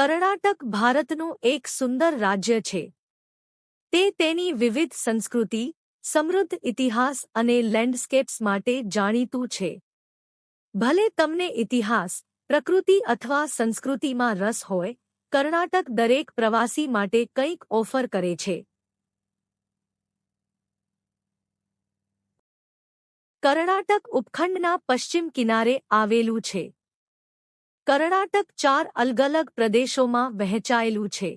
કર્ણાટક ભારતનું એક સુંદર રાજ્ય છે. તે તેની વિવિધ સંસ્કૃતિ, સમૃદ્ધ ઇતિહાસ અને લેન્ડસ્કેપ્સ માટે જાણીતું છે. ભલે તમને ઇતિહાસ, પ્રકૃતિ અથવા સંસ્કૃતિમાં રસ હોય, કર્ણાટક દરેક પ્રવાસી માટે કંઈક ઓફર કરે છે. કર્ણાટક ઉપખંડના પશ્ચિમ કિનારે આવેલું છે. કર્ણાટક ચાર અલગ અલગ પ્રદેશોમાં વહેંચાયેલું છે.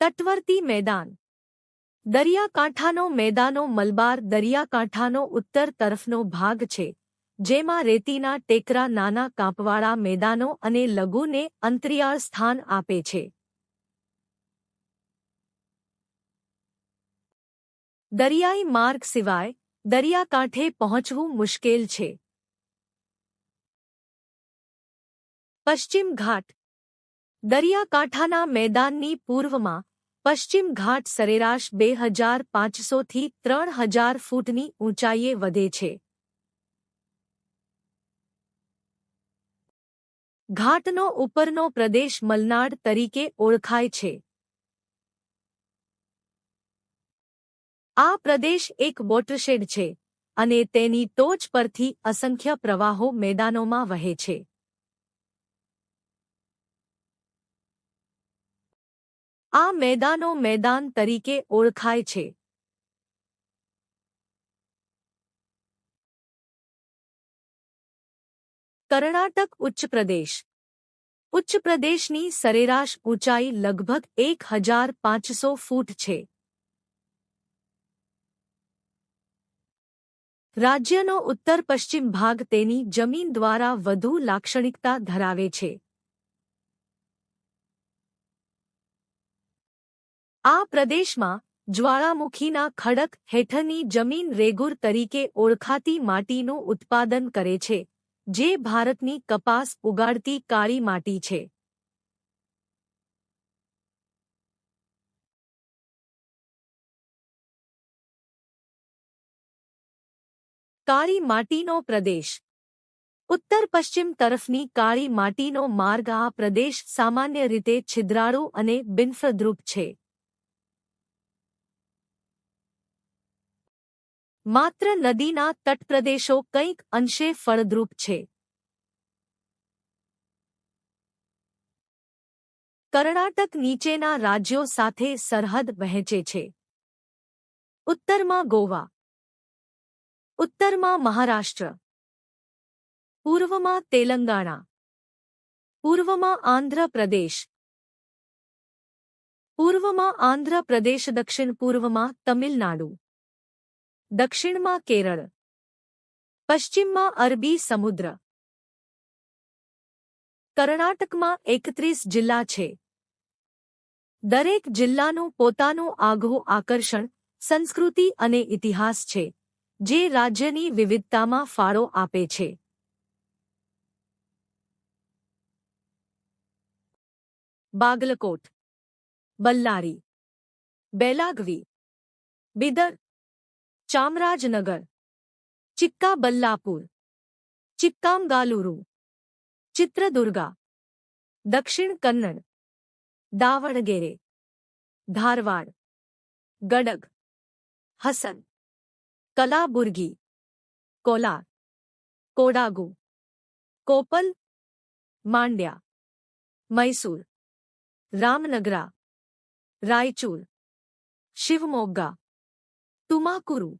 તટવર્તી મેદાન. દરિયાકાંઠાનો મેદાનો મલબાર દરિયાકાંઠાનો ઉત્તર તરફનો ભાગ છે, જેમાં રેતીના ટેકરા નાના કાંપવાળા મેદાનો અને લઘુને અંતરિયાળ સ્થાન આપે છે. દરિયાઈ માર્ગ સિવાય દરિયાકાંઠે પહોંચવું મુશ્કેલ છે. પશ્ચિમ ઘાટ. દરિયાકાંઠાના મેદાનની પૂર્વમાં, પશ્ચિમ ઘાટ સરેરાશ બે હજાર પાંચસોથી ત્રણ હજાર ફૂટની ઊંચાઈએ વધે છે. ઘાટનો ઉપરનો પ્રદેશ મલનાડ તરીકે ઓળખાય છે. આ પ્રદેશ એક વોટરશેડ છે અને તેની ટોચ પરથી અસંખ્ય પ્રવાહો મેદાનોમાં વહે છે. આ મેદાનો મેદાન તરીકે ઓળખાય છે. કર્ણાટક ઉચ્ચ પ્રદેશ. ઉચ્ચ પ્રદેશની સરેરાશ ઊંચાઈ લગભગ એક હજાર પાંચસો ફૂટ છે. રાજ્યનો ઉત્તર પશ્ચિમ ભાગ તેની જમીન દ્વારા વધુ લાક્ષણિકતા ધરાવે છે. આ પ્રદેશમાં જ્વાળામુખીના ખડક હેઠળની જમીન રેગુર તરીકે ઓળખાતી માટીનું ઉત્પાદન કરે છે, જે ભારતની કપાસ ઉગાડતી કાળી માટી છે. કાળી માટીનો પ્રદેશ. ઉત્તર પશ્ચિમ તરફની કાળી માટીનો માર્ગ આ પ્રદેશ સામાન્ય રીતે છિદ્રાળુ અને બિનફળદ્રુપ છે. માત્ર નદીના તટપ્રદેશો કંઈક અંશે ફળદ્રુપ છે. કર્ણાટક નીચેના રાજ્યો સાથે સરહદ વહેંચે છે. ઉત્તરમાં ગોવા. ઉત્તરમાં મહારાષ્ટ્ર. પૂર્વમાં તેલંગાણા. પૂર્વમાં આંધ્ર પ્રદેશ પૂર્વમાં આંધ્ર પ્રદેશ દક્ષિણ પૂર્વમાં તમિલનાડુ. દક્ષિણમાં કેરળ. પશ્ચિમમાં અરબી સમુદ્ર. કર્ણાટકમાં એકત્રીસ જિલ્લા છે. દરેક જિલ્લાનું પોતાનું આગવું આકર્ષણ, સંસ્કૃતિ અને ઇતિહાસ છે. જે રાજ્યની વિવિધતામાં ફાળો આપે છે. બાગલકોટ, બલ્લારી, બેલાગવી, બિદર, ચામરાજનગર, ચિક્કાબલ્લાપુર, ચિક્કામગાલુરુ, ચિત્રદુર્ગા, દક્ષિણ કન્નડ દાવણગેરે ધારવાડ, ગડગ, હસન. कलाबुर्गी कोला कोडागु, कोपल, मांड्या, मैसूर, रामनगरा, रायचूर, शिवमोग्गा, तुमाकुरु,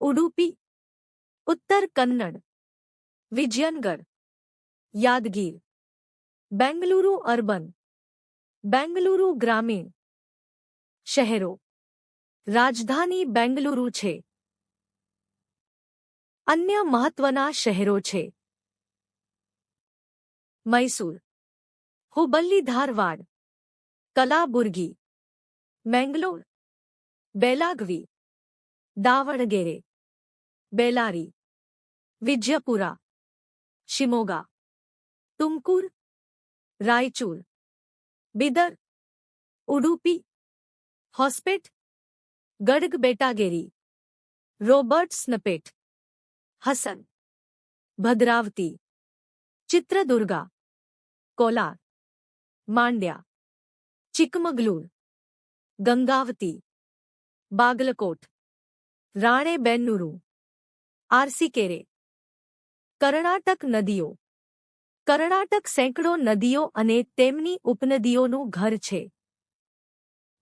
उडुपी, उत्तर कन्नड़ विजयनगढ़ यादगीर, बेंगलुरु अर्बन, बेंगलुरु ग्रामीण, शहरों, राजधानी बेंगलुरु छे। અન્ય મહત્વના શહેરો છે મૈસૂર હુબલ્લી ધારવાડ કલાબુર્ગી મેંગલોર બેલાગવી દાવણગેરે બેલારી વિજયપુરા શિમોગા તુમકુર રાયચૂર બિદર ઉડુપી હોસ્પેટ ગડગ બેટાગેરી રોબર્ટ સ્નપેટ હસન ભદ્રાવતી ચિત્રદુર્ગા કોલાર માંડ્યા ચિકમગલુર ગંગાવતી બાગલકોટ રાણેબેન્નુરુ આરસીકેરે કર્ણાટક નદીઓ કર્ણાટક સેંકડો નદીઓ અને તેમની ઉપનદીઓનું ઘર છે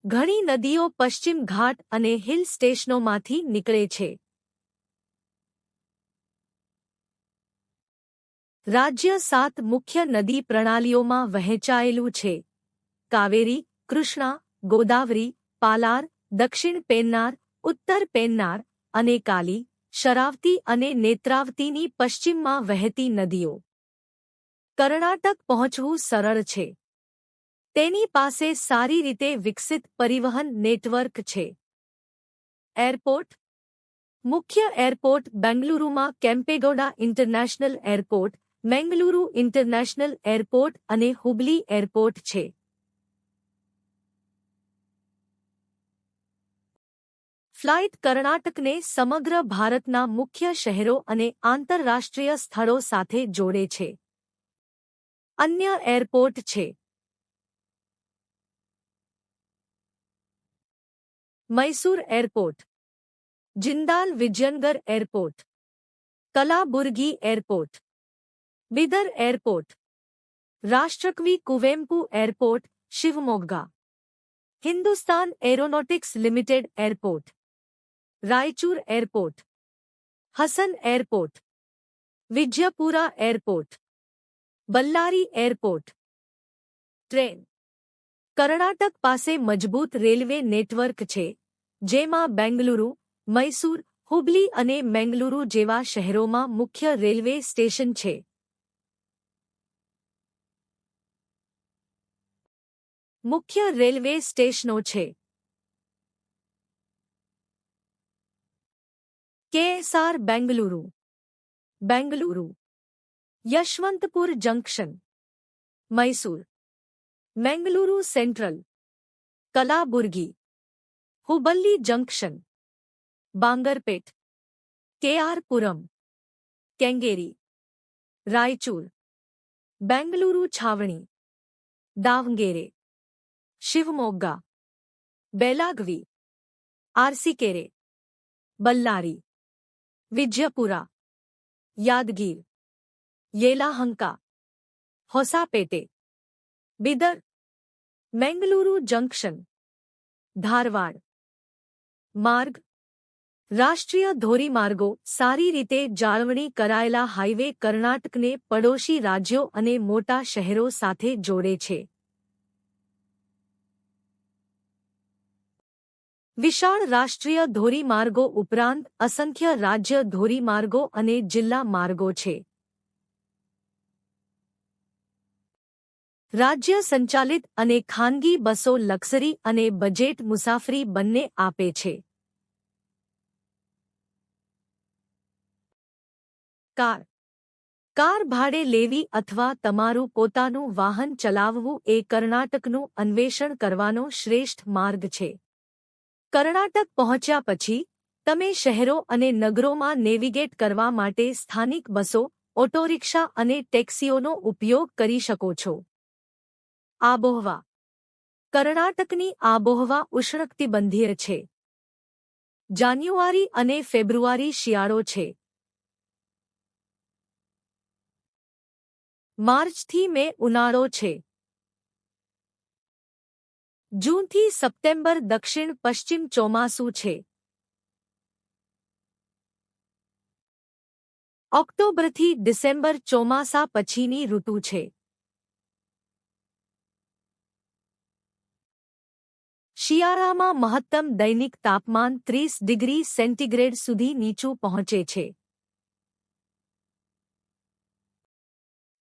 ઘણી નદીઓ પશ્ચિમ ઘાટ અને હિલ સ્ટેશનોમાંથી નીકળે છે। રાજ્ય સાત મુખ્ય નદી પ્રણાલીઓમાં વહેંચાયેલું છે. કાવેરી, કૃષ્ણા, ગોદાવરી, પાલાર, દક્ષિણ પેન્નાર, ઉત્તર પેન્નાર અને કાલી, શરાવતી અને નેત્રાવતીની પશ્ચિમમાં વહેતી નદીઓ. કર્ણાટક પહોંચવું સરળ છે. તેની પાસે સારી રીતે વિકસિત પરિવહન નેટવર્ક છે. એરપોર્ટ. મુખ્ય airport બેંગલુરુમાં Kempegowda international airport Mangaluru international airport અને હુબલી એરપોર્ટ છે. ફ્લાઇટ કર્ણાટકને સમગ્ર ભારતના મુખ્ય શહેરો અને આંતરરાષ્ટ્રીય સ્થળો સાથે જોડે છે. અન્ય એરપોર્ટ છે. Mysore airport, Jindal Vijayanagar airport, Kalaburagi airport. Bidar airport Rashtrakavi Kuvempu airport Shivamogga Hindustan aeronautics limited airport Raichur airport Hassan airport Vijayapura airport Ballari airport train Karnataka પાસે મજબૂત રેલવે નેટવર્ક છે જેમાં બેંગલુરુ મૈસૂર હુબલી અને મેંગલુરુ જેવા શહેરોમાં મુખ્ય રેલવે સ્ટેશન છે મુખ્ય રેલવે સ્ટેશનો છે KSR Bengaluru Bengaluru Yeshwantpur junction Mysore Mangaluru central Kalaburagi Hubballi junction Bangarapet KR Puram Kengeri Raichur Bengaluru છાવણી દાવંગેરે શિવમોગ્ગા બેલાગવી આરસીકેરે બલ્લારી વિજયપુરા યાદગીર યેલાહંકા હોસાપેટે બિદર મેંગલુરુ જંકશન ધારવાડ માર્ગ રાષ્ટ્રીય ધોરીમાર્ગો સારી રીતે જાળવણી કરાયેલા હાઇવે કર્ણાટકને પડોશી રાજ્યો અને મોટા શહેરો સાથે જોડે છે વિશાળ રાષ્ટ્રીય ધોરીમાર્ગો ઉપરાંત અસંખ્ય રાજ્ય ધોરીમાર્ગો અને જિલ્લા માર્ગો છે. રાજ્ય સંચાલિત અને ખાનગી બસો લક્ઝરી અને બજેટ મુસાફરી બંને આપે છે. કાર. કાર ભાડે લેવી અથવા તમારું પોતાનું વાહન ચલાવવું એ કર્ણાટકનું અન્વેષણ કરવાનો શ્રેષ્ઠ માર્ગ છે. કર્ણાટક પહોંચ્યા પછી, તમે શહેરો અને નગરોમાં નેવિગેટ કરવા માટે સ્થાનિક બસો, ઓટોરિક્ષા અને ટેક્સીઓનો ઉપયોગ કરી શકો છો. આબોહવા. કર્ણાટકની આબોહવા ઉષ્ણકટિબંધીય છે. જાન્યુઆરી અને ફેબ્રુઆરી શિયાળો છે. માર્ચથી મે ઉનાળો છે. જૂનથી સપ્ટેમ્બર દક્ષિણ પશ્ચિમ ચોમાસું છે. ઓક્ટોબરથી ડિસેમ્બર ચોમાસા પછીની ઋતુ છે. શિયાળામાં મહત્તમ દૈનિક તાપમાન ત્રીસ ડિગ્રી સેન્ટીગ્રેડ સુધી નીચું પહોંચે છે.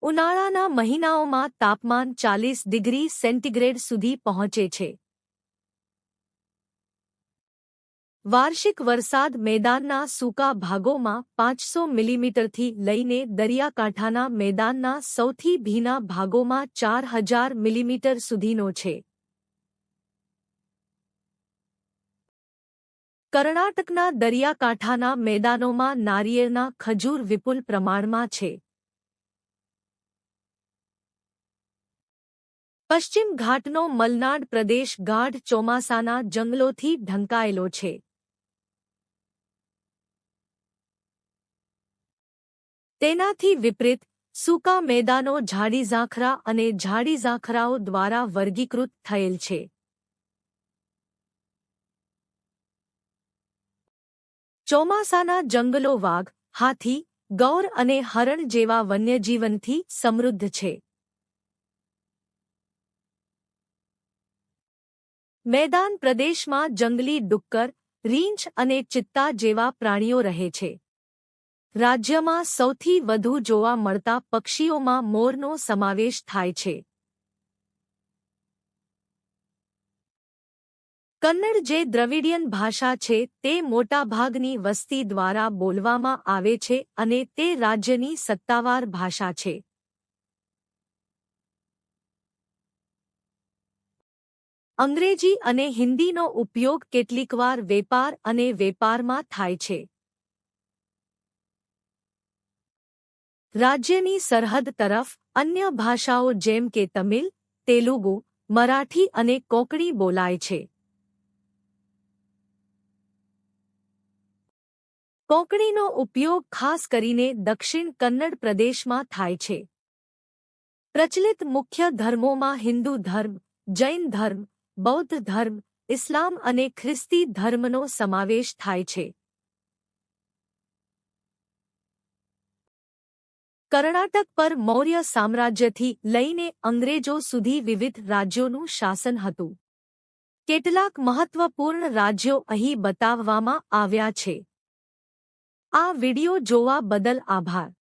ઉનાળાના મહિનાઓમાં તાપમાન ચાલીસ ડિગ્રી સેન્ટીગ્રેડ સુધી પહોંચે છે. વાર્ષિક વરસાદ મેદાનના સૂકા ભાગોમાં પાંચસો મિલીમીટરથી લઈને દરિયાકાંઠાના મેદાનના સૌથી ભીના ભાગોમાં ચાર હજાર મિલીમીટર સુધીનો છે. કર્ણાટકના દરિયાકાંઠાના મેદાનોમાં નારિયેળના ખજૂર વિપુલ પ્રમાણમાં છે. પશ્ચિમ ઘાટનો મલનાડ પ્રદેશ ગાઢ ચોમાસાના જંગલોથી ઢંકાયેલો છે. તેનાથી વિપરીત, સૂકા મેદાનો ઝાડી ઝાંખરા અને ઝાડી ઝાંખરાઓ દ્વારા વર્ગીકૃત થયેલ છે. ચોમાસાના જંગલો વાઘ, હાથી, ગૌર અને હરણ જેવા વન્યજીવનથી સમૃદ્ધ છે. મેદાન પ્રદેશમાં જંગલી ડુક્કર, રીંછ અને ચિત્તા જેવા પ્રાણીઓ રહે છે. રાજ્યમાં સૌથી વધુ જોવા મળતા પક્ષીઓમાં મોરનો સમાવેશ થાય છે. કન્નડ જે દ્રવિડિયન ભાષા છે, તે મોટાભાગની વસ્તી દ્વારા બોલવામાં આવે છે અને તે રાજ્યની સત્તાવાર ભાષા છે. અંગ્રેજી અને હિન્દીનો ઉપયોગ કેટલીકવાર વેપાર અને વેપારમાં થાય છે. રાજ્યની સરહદ તરફ અન્ય ભાષાઓ જેમ કે તમિલ, તેલુગુ, મરાઠી અને કોકણી બોલાય છે. કોકણીનો ઉપયોગ ખાસ કરીને દક્ષિણ કન્નડ પ્રદેશમાં થાય છે. પ્રચલિત મુખ્ય ધર્મોમાં હિન્દુ ધર્મ, જૈન ધર્મ બૌદ્ધ ધર્મ, ઇસ્લામ અને ખ્રિસ્તી ધર્મનો સમાવેશ થાય છે. કર્ણાટક પર મૌર્ય સામ્રાજ્યથી લઈને અંગ્રેજો સુધી વિવિધ રાજ્યોનું શાસન હતું. કેટલાક મહત્વપૂર્ણ રાજ્યો અહીં બતાવવામાં આવ્યા છે. આ વિડિયો જોવા બદલ આભાર.